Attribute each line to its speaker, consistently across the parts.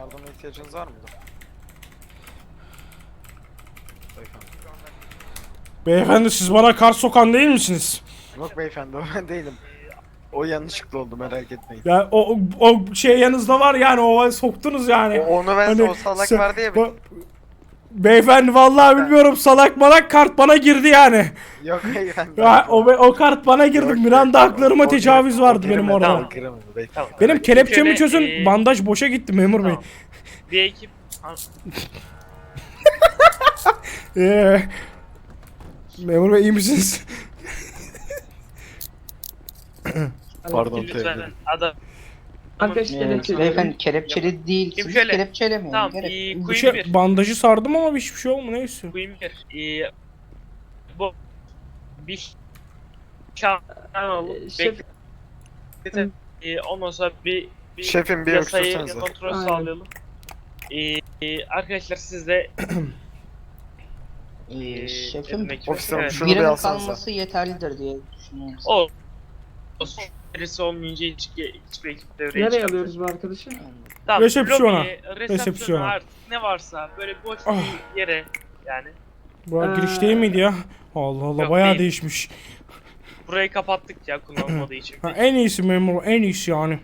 Speaker 1: Yardıma ihtiyacınız var mı? Beyefendi.
Speaker 2: Beyefendi siz bana kar sokan değil misiniz?
Speaker 1: Yok beyefendi o ben değilim. O yanlışlıkla oldu merak etmeyin.
Speaker 2: Ya o, o, o şey yanınızda var yani o soktunuz yani.
Speaker 1: O, onu ben
Speaker 2: Hani
Speaker 1: o salak
Speaker 2: sen-
Speaker 1: var diye
Speaker 2: Ba- Beyefendi vallahi bilmiyorum salak malak kart bana girdi yani.
Speaker 1: Yok.
Speaker 2: Ya, o, o kart bana girdi. Miranda haklarıma tecavüz vardı
Speaker 1: o
Speaker 2: benim orada. Benim kelepçemi
Speaker 3: Şöyle,
Speaker 2: çözün.
Speaker 3: e,
Speaker 2: Bandaj boşa gitti memur bey.
Speaker 3: Bir ekip
Speaker 2: Ee, memur bey iyi misiniz?
Speaker 1: Pardon
Speaker 3: lütfen adam.
Speaker 4: Arkadaş
Speaker 5: Ee,
Speaker 4: kelepçeli.
Speaker 5: beyefendi kelepçeli değil.
Speaker 3: Kim
Speaker 5: Siz
Speaker 3: şöyle?
Speaker 5: kelepçelemeyin.
Speaker 3: Tamam,
Speaker 5: Gerek.
Speaker 3: iyi,
Speaker 2: Bir
Speaker 3: Queen
Speaker 2: şey,
Speaker 3: bir.
Speaker 2: bandajı sardım ama hiçbir şey olmuyor neyse.
Speaker 3: Queen bir. Ee, bu bir alıp
Speaker 4: Ee, şef-
Speaker 3: bekletin. Ee, ondan sonra bir, bir
Speaker 1: Şefim bir
Speaker 3: yasayı
Speaker 1: öksürsenize.
Speaker 3: kontrol
Speaker 4: Aynen.
Speaker 3: sağlayalım. Ee, e, arkadaşlar siz de
Speaker 5: Ee, şefim
Speaker 3: Evet.
Speaker 1: şunu bir
Speaker 5: birinin
Speaker 1: alsanıza.
Speaker 5: kalması yeterlidir diye düşünüyorum.
Speaker 3: O olsun. Birisi olmayınca hiç, hiçbir ekip devreye
Speaker 4: Nereye
Speaker 3: çıkamıyor.
Speaker 4: alıyoruz bu arkadaşı?
Speaker 3: Tamam,
Speaker 2: Resepsiyona.
Speaker 3: lobiye, resepsiyona artık ne varsa böyle boş
Speaker 2: Ah.
Speaker 3: bir yere yani
Speaker 2: Bu
Speaker 4: Ee,
Speaker 2: giriş değil miydi ya? Allah Allah
Speaker 3: Yok,
Speaker 2: bayağı
Speaker 3: değil.
Speaker 2: değişmiş.
Speaker 3: burayı kapattık ya kullanılmadığı için.
Speaker 2: Ha, en iyisi memur en iyisi yani.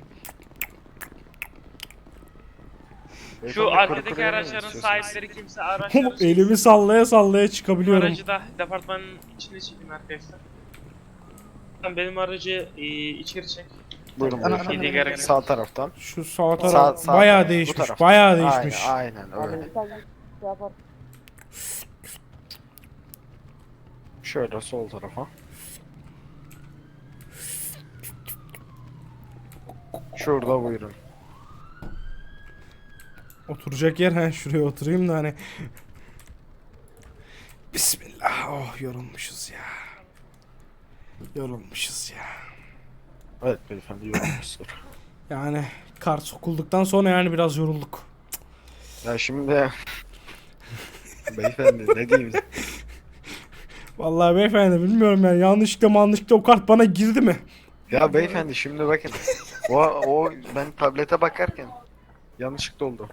Speaker 3: Şu arkadaki araçların sahipleri kimse araçları
Speaker 2: Elimi sallaya sallaya çıkabiliyorum.
Speaker 3: aracı da departmanın içine çekin arkadaşlar. Sen benim aracı e, içeri çek.
Speaker 1: Buyurun
Speaker 5: Ana-
Speaker 3: ana- ana- ana-
Speaker 1: Sağ taraftan.
Speaker 2: Şu sağ taraf
Speaker 1: Sağ- sağ
Speaker 2: bayağı
Speaker 1: taraf, bu
Speaker 2: değişmiş.
Speaker 1: taraf.
Speaker 2: Bayağı değişmiş.
Speaker 1: Aynen, aynen öyle. Şöyle sol tarafa. Şurada buyurun.
Speaker 2: Oturacak yer ha şuraya oturayım da hani. Bismillah. Oh yorulmuşuz ya. Yorulmuşuz ya.
Speaker 1: Evet beyefendi yorulmuştur.
Speaker 2: Yani kart sokulduktan sonra yani biraz yorulduk.
Speaker 1: ya şimdi... beyefendi ne diyeyim?
Speaker 2: Vallahi beyefendi bilmiyorum yani yanlışlıkla manlışlıkla o kart bana girdi mi?
Speaker 1: Ya beyefendi şimdi bakın. O, o ben tablete bakarken yanlışlıkla oldu.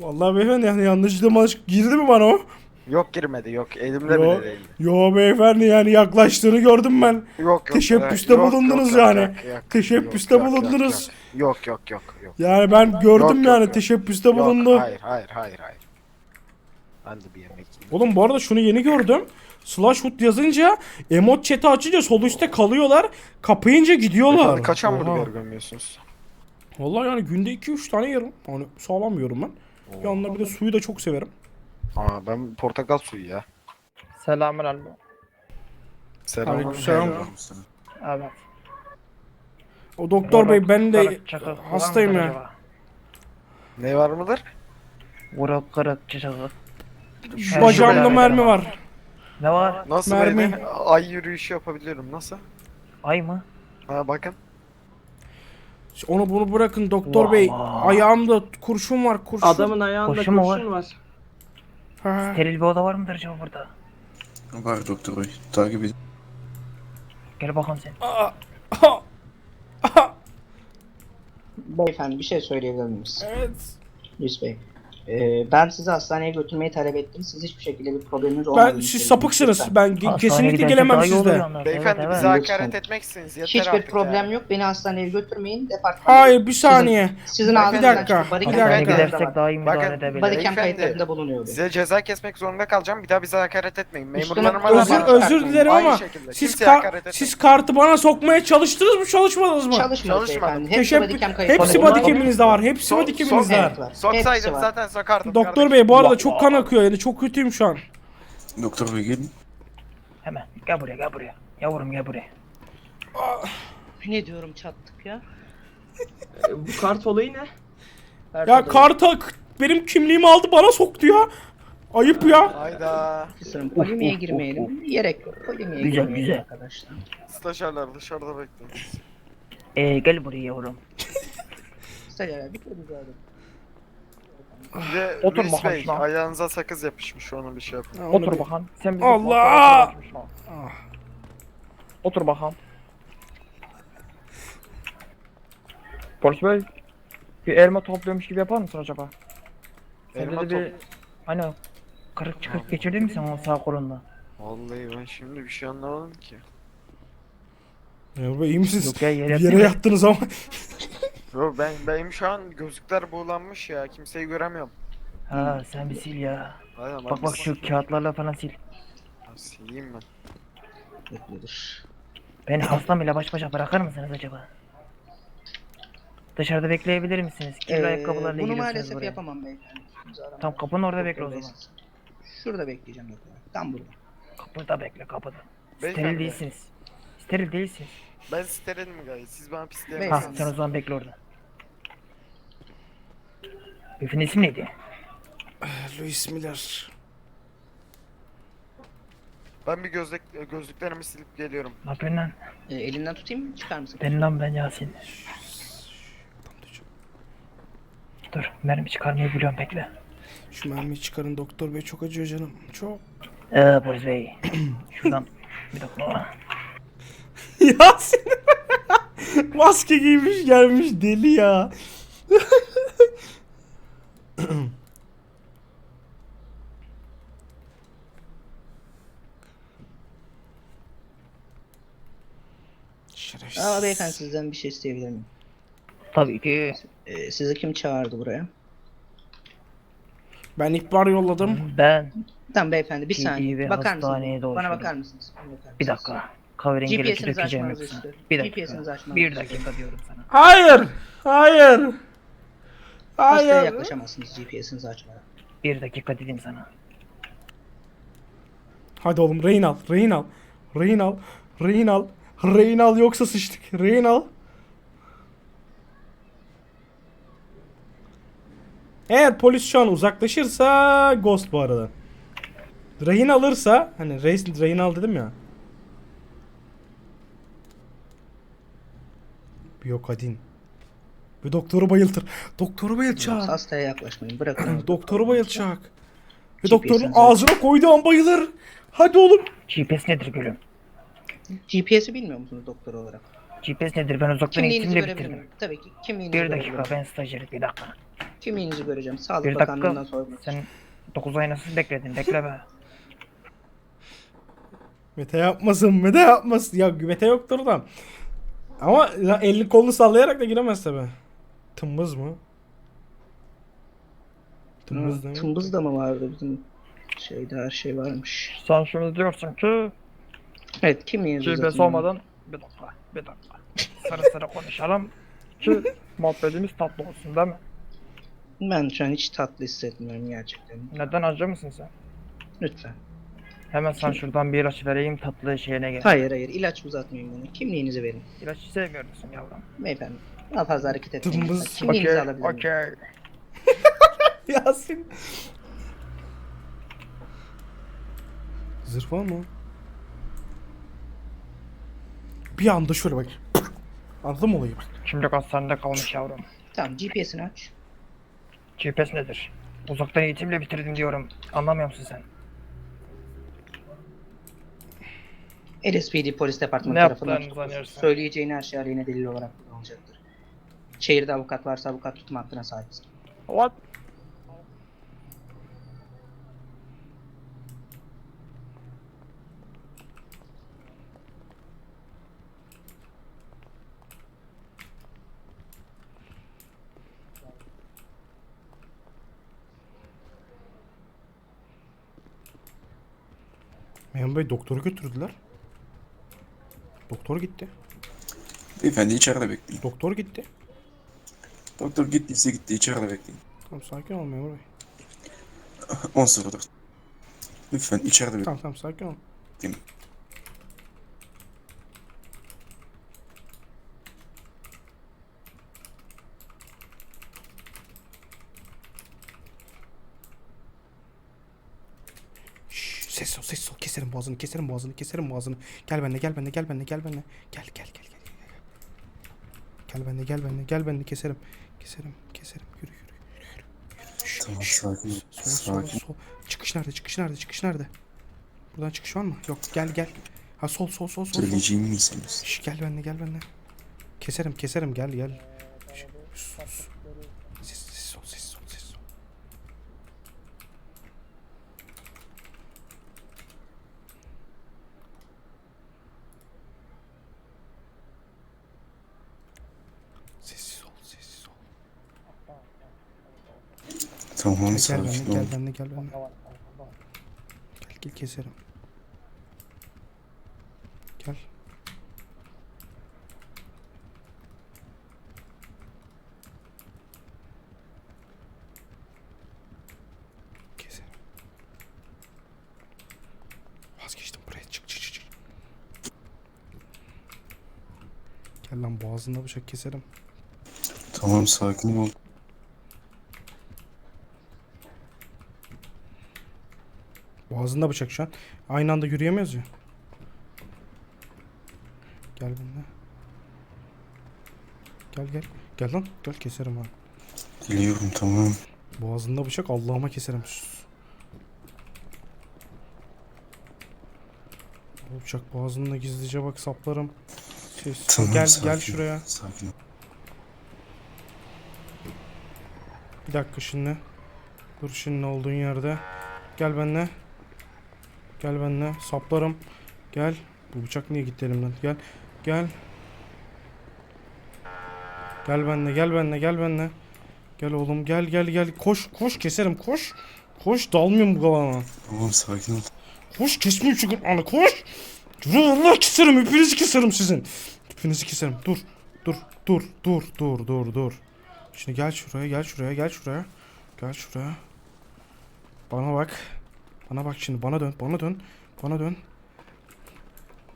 Speaker 2: Vallahi beyefendi yani yanlışlıkla manlışlıkla girdi mi bana o?
Speaker 1: Yok girmedi yok elimde
Speaker 2: Yo,
Speaker 1: bile değildi.
Speaker 2: yo beyefendi yani yaklaştığını gördüm ben.
Speaker 1: Yok yok.
Speaker 2: Teşebbüste
Speaker 1: yok,
Speaker 2: bulundunuz
Speaker 1: yok,
Speaker 2: yani.
Speaker 1: yok, yok,
Speaker 2: Teşebbüste
Speaker 1: yok, yok,
Speaker 2: bulundunuz.
Speaker 1: Yok yok yok yok.
Speaker 2: Yani ben gördüm
Speaker 1: Yok,
Speaker 2: yani
Speaker 1: yok.
Speaker 2: teşebbüste
Speaker 1: Yok,
Speaker 2: bulundu.
Speaker 1: Hayır hayır hayır hayır. Ben de bir yemek yiyeyim.
Speaker 2: Oğlum bu arada şunu yeni gördüm. Slash hood yazınca emot chat'i açınca sol üstte kalıyorlar. Kapayınca gidiyorlar.
Speaker 1: Beyefendi kaç
Speaker 2: Oha.
Speaker 1: hamburger gömüyorsunuz?
Speaker 2: Vallahi yani günde 2-3 tane yerim. Hani sağlam yiyorum ben. Yanına bir de suyu da çok severim.
Speaker 1: Aa ben portakal suyu ya.
Speaker 4: Selamun aleyküm.
Speaker 1: Selam.
Speaker 2: Aleykümselam.
Speaker 4: Evet.
Speaker 2: O doktor bey ben de
Speaker 6: Çakal
Speaker 2: hastayım ya.
Speaker 6: acaba?
Speaker 1: Ne var mıdır?
Speaker 6: Vurup kırık.
Speaker 2: Şu
Speaker 6: Ben
Speaker 2: bacağımda mermi var.
Speaker 6: Ne var?
Speaker 1: Nasıl
Speaker 2: Mermi.
Speaker 1: böyle ay yürüyüşü yapabiliyorum nasıl?
Speaker 6: Ay mı?
Speaker 1: Ha bakın.
Speaker 2: Onu bunu bırakın doktor bey.
Speaker 6: Valla.
Speaker 2: Ayağımda kurşun var kurşun.
Speaker 4: Adamın ayağında
Speaker 6: Koşu mu
Speaker 4: kurşun var.
Speaker 2: Ha.
Speaker 6: Steril bir oda var mıdır acaba burada?
Speaker 7: Var doktor bey. Takip edin.
Speaker 6: Gel bakalım sen.
Speaker 2: Aa, aha, aha.
Speaker 5: Beyefendi bir şey söyleyebilir miyiz?
Speaker 2: Evet.
Speaker 5: Luis Bey. Ee, ben sizi hastaneye götürmeyi talep ettim. Siz hiçbir şekilde bir probleminiz olmadığını
Speaker 2: Ben siz sapıksınız.
Speaker 5: Lütfen.
Speaker 2: Ben ge-
Speaker 6: Hastaneye
Speaker 2: kesinlikle gelemem sizle.
Speaker 1: Beyefendi
Speaker 6: evet,
Speaker 1: bize
Speaker 6: evet.
Speaker 1: Hakaret etmeksiniz yeter
Speaker 5: Hiçbir
Speaker 1: artık
Speaker 5: problem
Speaker 1: ya.
Speaker 5: yok. Beni hastaneye götürmeyin. Departman.
Speaker 2: Hayır bir saniye.
Speaker 5: Sizin
Speaker 2: Bir
Speaker 5: ağzınızdan
Speaker 2: dakika, bir dakika.
Speaker 5: Kayıtlarında
Speaker 6: gidersek daha iyi müdahale edebiliriz.
Speaker 5: Body cam
Speaker 1: Beyefendi,
Speaker 5: kayıtlarında bulunuyor. bu.
Speaker 1: Size ceza kesmek zorunda kalacağım. Bir daha bize hakaret etmeyin. Memurlarıma
Speaker 5: özür-
Speaker 2: Özür dilerim ama siz ka- siz kartı bana sokmaya çalıştınız mı çalışmadınız mı?
Speaker 5: Beyefendi. Hepsi
Speaker 2: Teşebbüs
Speaker 5: body cam kayıtları.
Speaker 2: hepsi
Speaker 5: Bunlar-
Speaker 2: body cam'inizde var. Hepsi
Speaker 1: Sok-
Speaker 2: body cam'inizde
Speaker 1: sok-
Speaker 2: var.
Speaker 5: Var.
Speaker 1: zaten sokardım.
Speaker 2: Doktor
Speaker 1: kardeşim.
Speaker 2: bey bu arada çok kan akıyor yani çok kötüyüm şu an.
Speaker 7: Doktor bey gelin.
Speaker 6: Hemen gel buraya gel buraya. Yavrum gel buraya.
Speaker 5: Ne diyorum çattık ya.
Speaker 4: Ee, bu kart olayı ne?
Speaker 2: Ya karta k- benim kimliğimi aldı bana soktu ya. Ayıp ya.
Speaker 1: Hayda.
Speaker 5: Kısırım. Polimiye girmeyelim. Gerek yok. Polimiye
Speaker 6: Güzel,
Speaker 5: girmeyelim
Speaker 6: güzel.
Speaker 5: arkadaşlar.
Speaker 1: Stajyerler dışarıda bekleyin.
Speaker 6: Ee, gel buraya yavrum.
Speaker 5: Stajyer bir kere rica
Speaker 1: Bir de
Speaker 6: Otur
Speaker 1: Luis
Speaker 6: bakalım
Speaker 1: Bey
Speaker 6: şuna.
Speaker 1: ayağınıza sakız yapışmış onu bir şey yapın.
Speaker 2: Ha, onu
Speaker 6: Otur
Speaker 2: bir-
Speaker 6: bakalım. Sen bizim
Speaker 2: Allah!
Speaker 6: kontrolümüzü açmış lan.
Speaker 2: Ah.
Speaker 6: Otur bakalım. Polis bey. Bir elma topluyormuş gibi yapar mısın acaba?
Speaker 1: Elma
Speaker 6: de bir... Hani kırık çıkık geçirdin mi sen o sağ kolunda?
Speaker 1: Vallahi ben şimdi bir şey anlamadım ki.
Speaker 2: Memur Bey iyi misiniz?
Speaker 6: Yok ya yere
Speaker 2: yere yattınız ama.
Speaker 1: Yo ben benim şu an gözlükler buğulanmış ya. Kimseyi göremiyorum.
Speaker 6: Ha sen bir sil ya.
Speaker 1: Aynen,
Speaker 6: Bak bak şu kağıtlarla falan sil.
Speaker 1: Ya Sileyim ben.
Speaker 5: Bekliyordur.
Speaker 6: Beni hastam ile baş başa bırakır mısınız acaba? Dışarıda bekleyebilir misiniz? Kirli
Speaker 5: Ee,
Speaker 6: ayakkabılarla
Speaker 5: bunu
Speaker 6: geliyorsunuz
Speaker 5: maalesef
Speaker 6: buraya.
Speaker 5: yapamam beyefendi.
Speaker 6: Tam kapının orada bekle o zaman.
Speaker 5: Şurada bekleyeceğim doktor. Tam burada.
Speaker 6: Kapıda bekle kapıda. Steril
Speaker 1: Beyefendi.
Speaker 6: değilsiniz. Steril değilsiniz.
Speaker 1: Ben sterilim gayet. Siz bana
Speaker 6: Ha
Speaker 1: pisleyemezsiniz.
Speaker 6: sen o zaman bekle orada. Beyefendi isim neydi?
Speaker 2: Louis Miller.
Speaker 1: Ben bir gözlük gözlüklerimi silip geliyorum.
Speaker 6: Ne yapıyorsun lan?
Speaker 5: Ee, elinden tutayım mı? Çıkar mısın?
Speaker 6: Benim lan ben Yasin. Dur mermi çıkarmayı biliyorum bekle.
Speaker 2: Şu mermiyi çıkarın doktor bey çok acıyor canım. Çok.
Speaker 6: Ee polis bey. Şuradan bir dakika.
Speaker 2: Yasin. Maske giymiş gelmiş deli ya. Şerefsiz.
Speaker 5: Aa beyefendi sizden bir şey isteyebilir miyim?
Speaker 6: Tabii ki.
Speaker 5: Ee, sizi kim çağırdı buraya?
Speaker 2: Ben ihbar yolladım.
Speaker 6: Ben
Speaker 5: Tamam beyefendi bir
Speaker 6: İyi,
Speaker 5: saniye.
Speaker 6: bir
Speaker 5: bakar
Speaker 6: hastaneye
Speaker 5: mısınız? Bana bakar mısınız? Bana bakar
Speaker 6: bir
Speaker 5: mısınız?
Speaker 6: dakika. Kahverengi ilacı
Speaker 5: GPS'inizi
Speaker 6: dökeceğim
Speaker 5: açmanızı istiyorum.
Speaker 6: Bir dakika.
Speaker 5: Açmanızı
Speaker 6: Bir dakika diyorum sana.
Speaker 2: Hayır. Hayır.
Speaker 5: Hastaya
Speaker 2: Hayır.
Speaker 5: yaklaşamazsınız GPS'inizi açmadan.
Speaker 6: Bir dakika dedim sana.
Speaker 2: Hadi oğlum rehin al. Rehin al. Rehin al. Rehin al. Rehin al yoksa sıçtık. Rehin al. Eğer polis şu an uzaklaşırsa Ghost bu arada. Rehin alırsa hani reis rehin al dedim ya. Biyokadin. Bir doktoru bayıltır. Doktoru bayılacak.
Speaker 5: Hastaya yaklaşmayın. Bırakın.
Speaker 2: Doktoru bayılacak. Ve doktorun ağzına koyduğu an bayılır. Hadi oğlum.
Speaker 6: GPS nedir gülüm?
Speaker 5: GPS'i bilmiyor musunuz doktor olarak?
Speaker 6: GPS nedir? Ben uzaktan
Speaker 5: görebilir
Speaker 6: bitirdim.
Speaker 5: Tabii ki. Kimliğinizi
Speaker 6: Bir dakika ben stajyerim bir dakika.
Speaker 5: Kimliğinizi göreceğim. Sağlık
Speaker 6: Bir
Speaker 5: Bakanlığı'ndan
Speaker 6: dakika.
Speaker 5: sormak.
Speaker 6: Sen 9 ay nasıl bekledin? Bekle be.
Speaker 2: Mete yapmasın, Mete yapmasın. Ya Mete yoktur da. Ama elini kolunu sallayarak da giremez tabi. Tımbız mı? Tımbız değil mi?
Speaker 5: Tımbız da mı vardı bizim şeyde her şey varmış.
Speaker 6: Sen şimdi diyorsun ki
Speaker 5: Evet kimliğinizi
Speaker 6: GPS
Speaker 5: uzatın.
Speaker 6: olmadan bir dakika bir dakika. Sarı sarı konuşalım ki muhabbetimiz tatlı olsun değil mi?
Speaker 5: Ben şu an hiç tatlı hissetmiyorum gerçekten.
Speaker 6: Neden acı mısın sen?
Speaker 5: Lütfen.
Speaker 6: Hemen sen şuradan bir ilaç vereyim tatlı şeyine gel.
Speaker 5: Hayır hayır ilaç uzatmayın bana. Kimliğinizi verin.
Speaker 6: İlaç sevmiyor musun yavrum?
Speaker 5: Beyefendi. Daha fazla hareket etmeyin.
Speaker 2: Tımbız.
Speaker 5: lütfen. Kimliğinizi
Speaker 6: Okey,
Speaker 5: alabilir miyim?
Speaker 6: okey.
Speaker 2: Yasin. Zırh var mı? Bir anda şöyle bak. Anladın mı olayı bak.
Speaker 6: Şimdi hastanede kalmış yavrum.
Speaker 5: Tamam GPS'ini aç.
Speaker 6: GPS nedir? Uzaktan eğitimle bitirdim diyorum. Anlamıyor musun sen?
Speaker 5: LSPD polis departmanı
Speaker 6: Ne
Speaker 5: tarafından tutuklusun. Söyleyeceğin her şey aleyhine delil olarak kullanılacaktır. Şehirde avukat varsa avukat tutma hakkına sahipsin.
Speaker 6: What?
Speaker 2: Memur Bey doktoru götürdüler. Doktor gitti.
Speaker 7: Beyefendi içeride bekleyin.
Speaker 2: Doktor gitti.
Speaker 7: Doktor gittiyse gitti içeride bekleyin.
Speaker 2: Tamam sakin ol memur bey.
Speaker 7: 10.04. Lütfen içeride bekleyin.
Speaker 2: Tamam tamam sakin ol. Ses ol ses ol keserim boğazını keserim boğazını keserim boğazını. Gel benimle gel benimle gel benimle gel benimle. Gel gel gel gel. gel. Gel benimle gel benimle gel benimle keserim. Keserim keserim yürü yürü. yürü, yürü.
Speaker 7: Tamam
Speaker 2: şşş.
Speaker 7: sakin ol.
Speaker 2: Sol sol
Speaker 7: Sakin.
Speaker 2: sol. Çıkış nerede? Çıkış nerede? Çıkış nerede? Buradan çıkış var mı? Yok gel gel. Ha sol sol sol sol.
Speaker 7: Söyleyeceğimi misiniz?
Speaker 2: Şş, gel benimle gel benimle. Keserim keserim gel gel. Şş, sus. Sessiz, sessiz ol, sessiz ol, sessiz ol. Sessiz ol, sessiz ol.
Speaker 7: Tamam
Speaker 2: Gel
Speaker 7: sakin
Speaker 2: benimle,
Speaker 7: ol.
Speaker 2: gel benimle, gel benimle. Gel, gel keserim. Gel. Keserim. Vazgeçtim buraya çık çık çık. çık. Gel lan boğazında bıçak keserim.
Speaker 7: Tamam sakin ol.
Speaker 2: Boğazında bıçak şu an. Aynı anda yürüyemiyoruz ya. Gel benimle. Gel gel. Gel lan. Gel keserim ha.
Speaker 7: Geliyorum tamam.
Speaker 2: Boğazında bıçak Allah'ıma keserim. Bu bıçak boğazında gizlice bak saplarım. Şey,
Speaker 7: Tamam
Speaker 2: gel
Speaker 7: sakin
Speaker 2: gel şuraya.
Speaker 7: Sakin.
Speaker 2: Bir dakika şimdi. Dur şimdi olduğun yerde. Gel benimle. Gel benimle. Saplarım. Gel. Bu bıçak niye gitti elimden? Gel. Gel. Gel benimle. Gel benimle. Gel benimle. Gel oğlum. Gel gel gel. Koş koş keserim. Koş. Koş dalmıyorum bu galana.
Speaker 7: Tamam sakin ol.
Speaker 2: Koş kesmiyorum şu gırtlağını. Koş. Yürü Allah keserim. Hepinizi keserim sizin. Hepinizi keserim. Dur. Dur. Dur. Dur. Dur. Dur. Dur. Şimdi gel şuraya. Gel şuraya. Gel şuraya. Gel şuraya. Bana bak. Bana bak şimdi. Bana dön. Bana dön. Bana dön.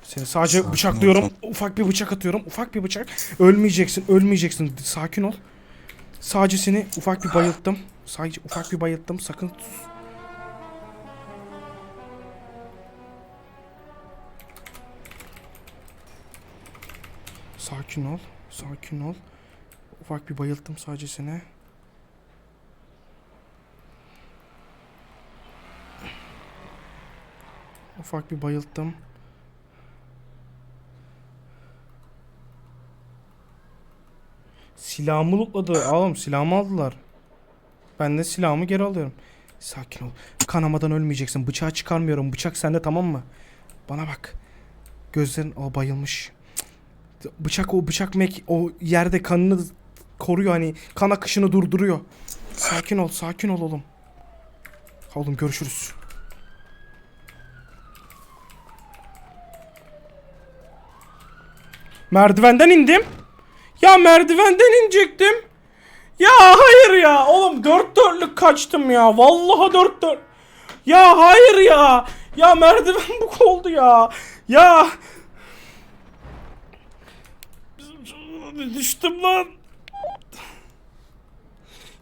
Speaker 2: Seni sadece
Speaker 7: Sakin ol,
Speaker 2: bıçaklıyorum. Ufak bir bıçak atıyorum. Ufak bir bıçak. Ölmeyeceksin. Ölmeyeceksin. Sakin ol. Sadece seni ufak bir bayılttım. Sadece ufak bir bayılttım. Sakın. Sakin ol. Sakin ol. Ufak bir bayılttım sadece seni. Ufak bir bayılttım. Silahımı lootladı. Oğlum silahımı aldılar. Ben de silahımı geri alıyorum. Sakin ol. Kanamadan ölmeyeceksin. Bıçağı çıkarmıyorum. Bıçak sende tamam mı? Bana bak. Gözlerin o bayılmış. Bıçak o bıçak mek o yerde kanını koruyor hani kan akışını durduruyor. Sakin ol, sakin ol oğlum. Oğlum görüşürüz. Merdivenden indim. Ya merdivenden inecektim. Ya hayır ya. Oğlum dört dörtlük kaçtım ya. Vallahi dört dört. Ya hayır ya. Ya merdiven bu oldu ya. Ya. Düştüm lan.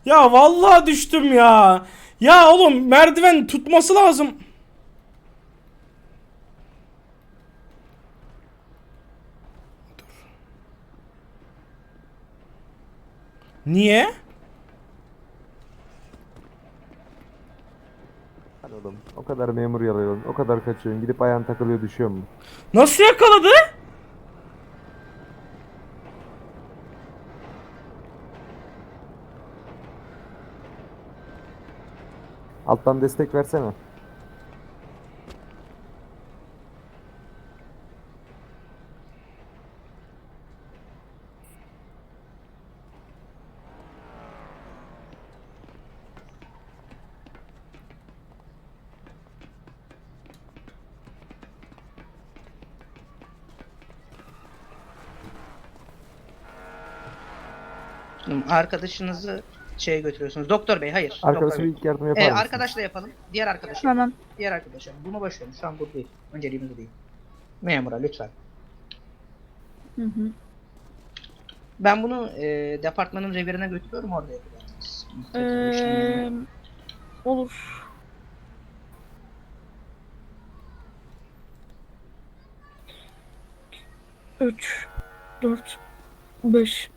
Speaker 2: Ya vallahi düştüm ya. Ya oğlum merdiven tutması lazım. Niye?
Speaker 8: Hadi oğlum. O kadar memur yarıyorsun. O kadar kaçıyorsun. Gidip ayağın takılıyor düşüyor mu?
Speaker 2: Nasıl yakaladı?
Speaker 8: Alttan destek versene.
Speaker 5: Arkadaşınızı şeye götürüyorsunuz. Doktor bey hayır.
Speaker 8: Arkadaşım ilk yardım yapar
Speaker 5: Ee,
Speaker 8: mısın?
Speaker 5: arkadaşla yapalım. Diğer arkadaşa.
Speaker 9: Tamam.
Speaker 5: Diğer arkadaşa. Bunu verin. Şu an bu değil. Önceliğimiz bu değil. Memura lütfen.
Speaker 9: Hı hı.
Speaker 5: Ben bunu e, departmanın revirine götürüyorum orada yapacaksınız.
Speaker 9: Ee, olur. Üç, dört, beş.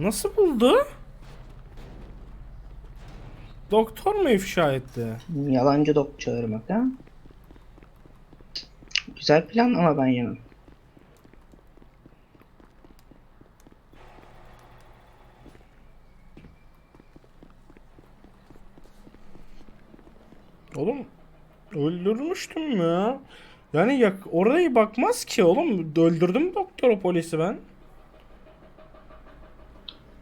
Speaker 2: Nasıl buldu? Doktor mu ifşa etti?
Speaker 5: Yalancı doktor çağırmak ha? Güzel plan ama ben yemem.
Speaker 2: Oğlum öldürmüştüm ya. Yani yak orayı bakmaz ki oğlum. Öldürdüm doktoru polisi ben.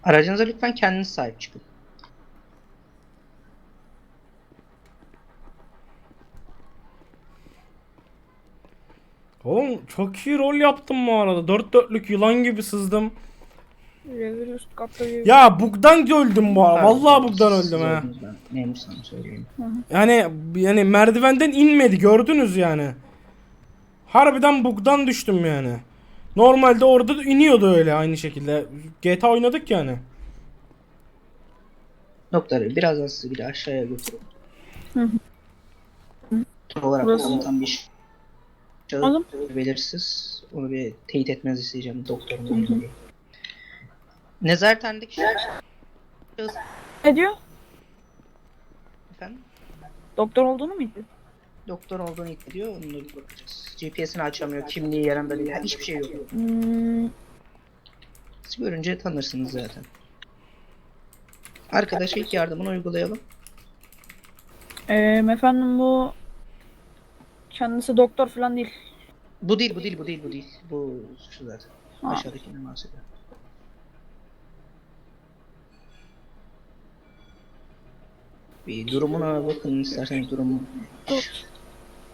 Speaker 5: Aracınıza lütfen kendiniz sahip çıkın.
Speaker 2: Oğlum çok iyi rol yaptım bu arada. Dört dörtlük yılan gibi sızdım. Ya bug'dan öldüm bu arada. Vallahi bug'dan öldüm ha.
Speaker 5: memur sana söyleyeyim.
Speaker 2: Yani yani merdivenden inmedi gördünüz yani. Harbiden bug'dan düştüm yani. Normalde orada da iniyordu öyle aynı şekilde. GTA oynadık yani.
Speaker 5: Bey birazdan sizi bir de aşağıya götürün.
Speaker 9: Hı hı.
Speaker 5: Tam olarak
Speaker 9: Burası-
Speaker 5: komutan bir
Speaker 9: Alın.
Speaker 5: şahıs belirsiz. Onu bir teyit etmenizi isteyeceğim doktorun. Nezarethanedeki şahıs
Speaker 9: Ne diyor?
Speaker 5: efendim
Speaker 9: Doktor olduğunu mu iddia?
Speaker 5: Doktor olduğunu iddia ediyor. Onunla bir bakacağız. GPS'ini açamıyor. Kimliği yanında değil. Hiçbir şey yok.
Speaker 9: Hmm,
Speaker 5: Siz görünce tanırsınız zaten. Arkadaşa ilk yardımını uygulayalım.
Speaker 9: eee, efendim bu kendisi doktor falan değil.
Speaker 5: Bu değil, bu değil, bu değil, bu değil. Bu şu zaten.
Speaker 9: Ha.
Speaker 5: Aşağıdakinden bahsediyor. Bir durumuna bakın isterseniz durumu.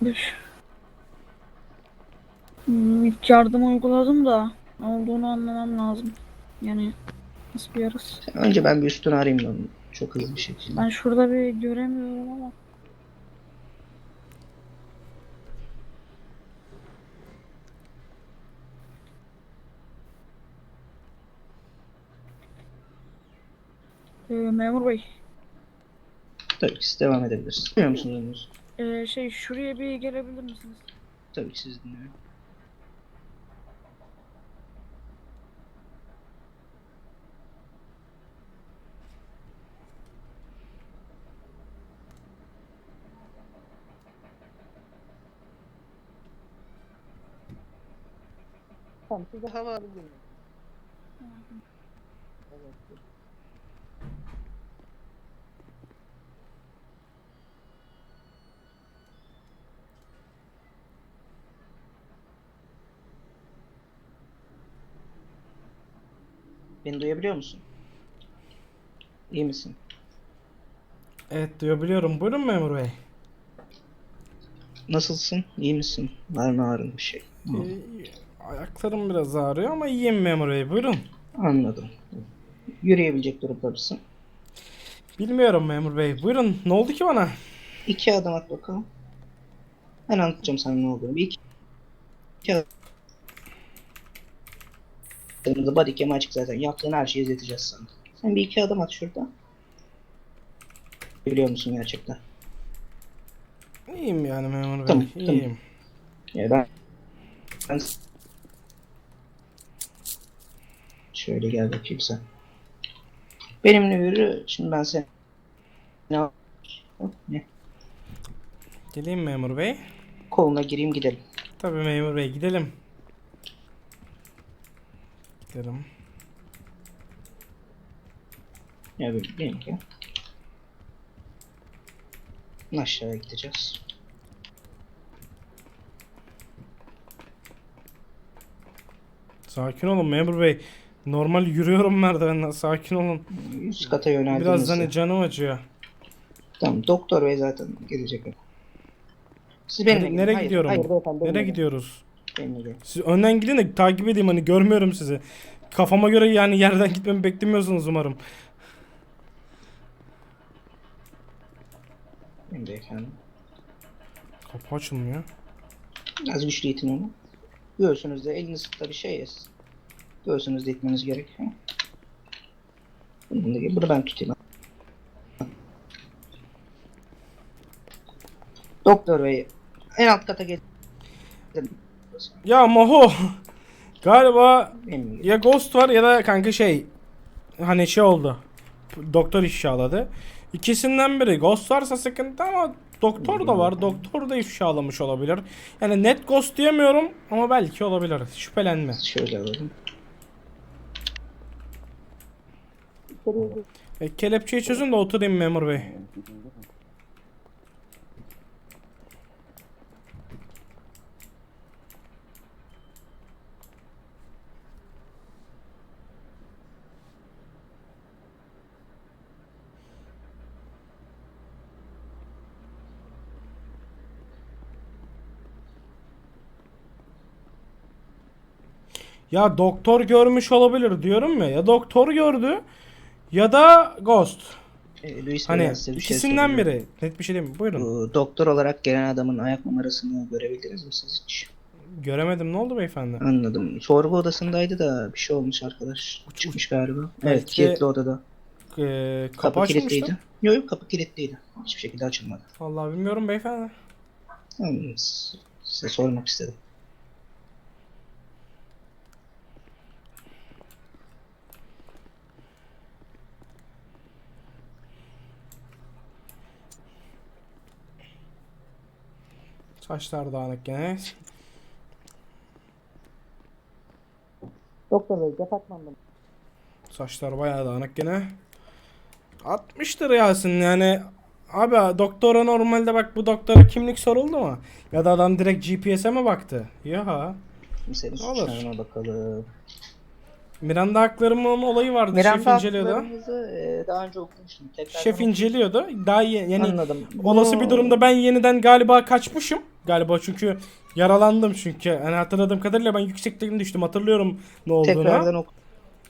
Speaker 9: Bir. Hmm, ilk yardım uyguladım da ne olduğunu anlamam lazım. Yani nasıl bir yarası?
Speaker 5: Önce ben bir üstünü arayayım onu çok hızlı bir şekilde.
Speaker 9: Ben şurada bir göremiyorum ama. Ee, memur bey,
Speaker 5: Tabii ki siz devam edebilirsiniz. Duyuyor musunuz?
Speaker 9: Ee, şey şuraya bir gelebilir misiniz?
Speaker 5: Tabii ki siz dinliyorum. Tamam, size hava alayım. Beni duyabiliyor musun? İyi misin?
Speaker 2: Evet duyabiliyorum. Buyurun memur bey.
Speaker 5: Nasılsın? İyi misin? Var mı ağrın bir şey?
Speaker 2: Ee, ayaklarım biraz ağrıyor ama iyiyim memur bey. Buyurun.
Speaker 5: Anladım. Yürüyebilecek durumda mısın?
Speaker 2: Bilmiyorum memur bey. Buyurun. Ne oldu ki bana?
Speaker 5: İki adım at bakalım. Ben anlatacağım sana ne olduğunu. Bir iki, iki adım. Adımda body cam açık zaten. Yaptığın her şeyi izleteceğiz sana. Sen bir iki adım at şurada. Biliyor musun gerçekten?
Speaker 2: İyiyim yani memur bey.
Speaker 5: Tamam, tamam.
Speaker 2: İyiyim.
Speaker 5: Ya ben... ben... Şöyle gel bakayım sen. Benimle yürü. Şimdi ben seni... Ne? Ne?
Speaker 2: Geleyim memur bey.
Speaker 5: Koluna gireyim gidelim.
Speaker 2: Tabii memur bey gidelim. Gidelim.
Speaker 5: Ya böyle değil ki. Aşağıya gideceğiz.
Speaker 2: Sakin olun memur bey. Normal yürüyorum merdivenden. Sakin olun.
Speaker 5: Üst kata yöneldiğimizde.
Speaker 2: Biraz hani canım acıyor.
Speaker 5: Tamam doktor bey zaten gelecek. Siz benimle
Speaker 2: Nere-
Speaker 5: gelin.
Speaker 2: nereye
Speaker 5: Hayır,
Speaker 2: gidiyorum?
Speaker 5: Hayır beyefendi
Speaker 2: Nereye gidiyoruz?
Speaker 5: Benimle gelin.
Speaker 2: Siz önden gidin de takip edeyim hani görmüyorum sizi. Kafama göre yani yerden gitmemi beklemiyorsunuz umarım.
Speaker 5: Benim beyefendi.
Speaker 2: Kapı açılmıyor.
Speaker 5: Az güçlü itin onu. Göğsünüzde eliniz tabii şey yes. Göğsünüzde itmeniz gerekiyor. Bunu, da, bunu ben tutayım. Doktor bey en alt kata gel.
Speaker 2: Ya Maho. Galiba ya Ghost var ya da kanka şey hani şey oldu. Doktor ifşaladı. İkisinden biri. Ghost varsa sıkıntı ama doktor da var. Doktor da ifşalamış olabilir. Yani net Ghost diyemiyorum ama belki olabilir. Şüphelenme.
Speaker 5: Şöyle alalım.
Speaker 2: E, kelepçeyi çözün de oturayım memur bey. Ya doktor görmüş olabilir diyorum ya. Ya doktor gördü ya da ghost.
Speaker 5: Ee, Luis
Speaker 2: Hani
Speaker 5: size bir şey
Speaker 2: ikisinden
Speaker 5: soracağım.
Speaker 2: biri. Net bir şey değil mi? Buyurun.
Speaker 5: Bu doktor olarak gelen adamın ayak numarasını görebildiniz mi siz hiç?
Speaker 2: Göremedim. Ne oldu beyefendi?
Speaker 5: Anladım. Sorgu odasındaydı da bir şey olmuş arkadaş. Çıkmış galiba. Evet,
Speaker 2: Belki-
Speaker 5: kilitli odada.
Speaker 2: Ee, kapı,
Speaker 5: Kapı
Speaker 2: açılmıştı.
Speaker 5: kilitliydi. Yok yok kapı kilitliydi. Hiçbir şekilde açılmadı.
Speaker 2: Vallahi bilmiyorum beyefendi.
Speaker 5: Hmm, s- Size sormak istedim.
Speaker 2: Saçlar dağınık gene.
Speaker 5: Doktor bey departmanda
Speaker 2: Saçlar bayağı dağınık gene. 60'tır Yasin yani. Abi doktora normalde bak bu doktora kimlik soruldu mu? Ya da adam direkt GPS'e mi baktı? Ya.
Speaker 5: Senin
Speaker 2: Olur.
Speaker 5: suçlarına bakalım.
Speaker 2: Miranda haklarımın olayı vardı.
Speaker 5: Miranda
Speaker 2: Şef inceliyordu.
Speaker 5: e, daha önce okumuştum. Tekrar
Speaker 2: Şef inceliyordu. Daha ye- yani
Speaker 5: Anladım.
Speaker 2: olası bir durumda ben yeniden galiba kaçmışım. Galiba çünkü yaralandım çünkü. Yani hatırladığım kadarıyla ben yüksekten düştüm. Hatırlıyorum ne olduğunu.
Speaker 5: Tekrardan oku.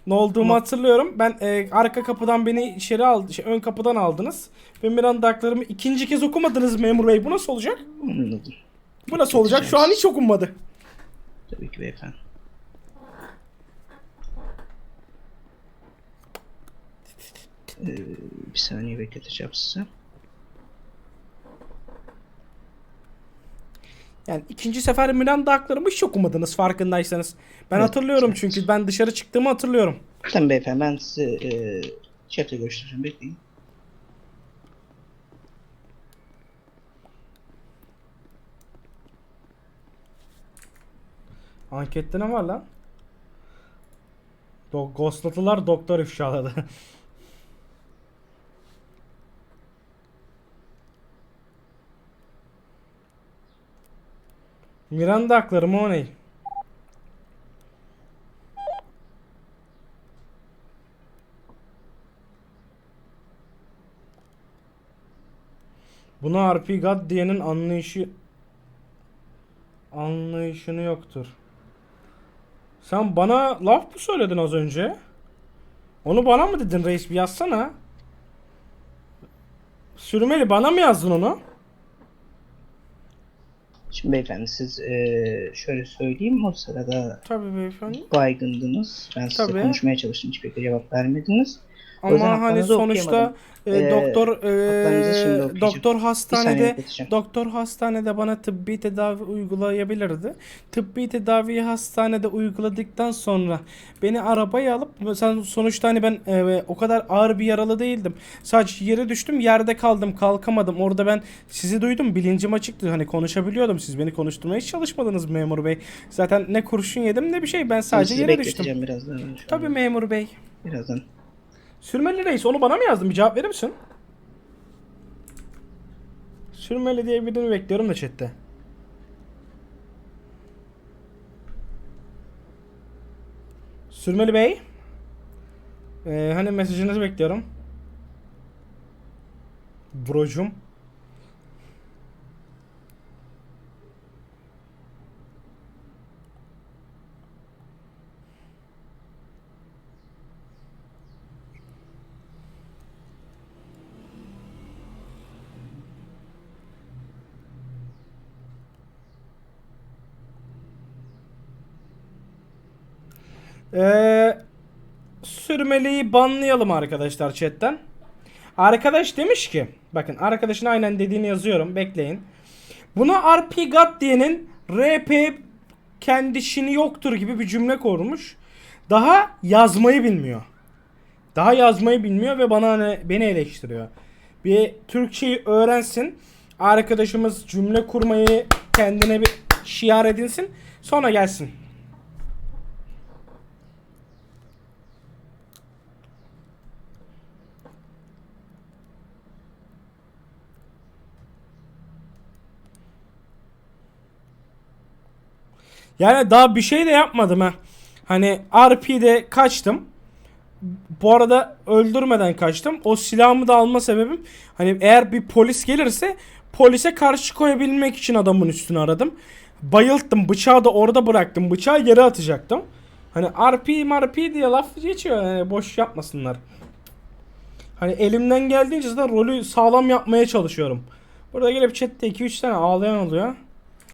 Speaker 2: Ne olduğumu hatırlıyorum. Ben e, arka kapıdan beni içeri aldı, şey, ön kapıdan aldınız. Ve Miranda haklarımı ikinci kez okumadınız memur bey. Bu nasıl olacak?
Speaker 5: Anladım.
Speaker 2: Bu nasıl olacak? Şu an hiç okunmadı.
Speaker 5: Tabii ki beyefendi. Ee, bir saniye bekleteceğim size.
Speaker 2: Yani ikinci sefer Miranda haklarımı hiç okumadınız farkındaysanız. Ben
Speaker 5: Evet,
Speaker 2: hatırlıyorum çünkü ben dışarı çıktığımı hatırlıyorum.
Speaker 5: Tamam beyefendi ben size e, şefle görüştüreceğim. Bekleyin.
Speaker 2: Ankette ne var lan? Do Ghostlatılar doktor ifşaladı. Miranda hakları ne? Buna RP God diyenin anlayışı anlayışını yoktur. Sen bana laf mı söyledin az önce? Onu bana mı dedin reis bir yazsana. Sürmeli bana mı yazdın onu?
Speaker 5: Şimdi beyefendi siz e, şöyle söyleyeyim o sırada
Speaker 2: Tabii beyefendi.
Speaker 5: baygındınız. Ben size
Speaker 2: Tabii.
Speaker 5: konuşmaya çalıştım hiçbir cevap vermediniz.
Speaker 2: Ama hani sonuçta e,
Speaker 5: Ee,
Speaker 2: doktor e, doktor hastanede doktor hastanede bana tıbbi tedavi uygulayabilirdi. Tıbbi tedaviyi hastanede uyguladıktan sonra beni arabaya alıp sen sonuçta hani ben e, o kadar ağır bir yaralı değildim. Sadece yere düştüm, yerde kaldım, kalkamadım. Orada ben sizi duydum, bilincim açıktı. Hani konuşabiliyordum. Siz beni konuşturmaya hiç çalışmadınız memur bey. Zaten ne kurşun yedim ne bir şey. Ben sadece yere düştüm.
Speaker 5: Şu
Speaker 2: Tabii memur bey.
Speaker 5: Birazdan.
Speaker 2: Sürmeli reis onu bana mı yazdın? Bir cevap verir misin? Sürmeli diye birini bekliyorum da chatte. Sürmeli Bey. Ee, hani mesajınızı bekliyorum. Brocum. Ee, sürmeliyi banlayalım arkadaşlar chatten. Arkadaş demiş ki bakın arkadaşın aynen dediğini yazıyorum bekleyin. Buna RP God diyenin RP kendisini yoktur gibi bir cümle kurmuş. Daha yazmayı bilmiyor. Daha yazmayı bilmiyor ve bana hani beni eleştiriyor. Bir Türkçeyi öğrensin. Arkadaşımız cümle kurmayı kendine bir şiar edinsin. Sonra gelsin. Yani daha bir şey de yapmadım ha. Hani RP'de kaçtım. Bu arada öldürmeden kaçtım. O silahımı da alma sebebim hani eğer bir polis gelirse polise karşı koyabilmek için adamın üstünü aradım. Bayılttım. Bıçağı da orada bıraktım. Bıçağı yere atacaktım. Hani RP marp diye laf geçiyor yani boş yapmasınlar. Hani elimden geldiğince zaten rolü sağlam yapmaya çalışıyorum. Burada gelip chatte 2-3 tane ağlayan oluyor.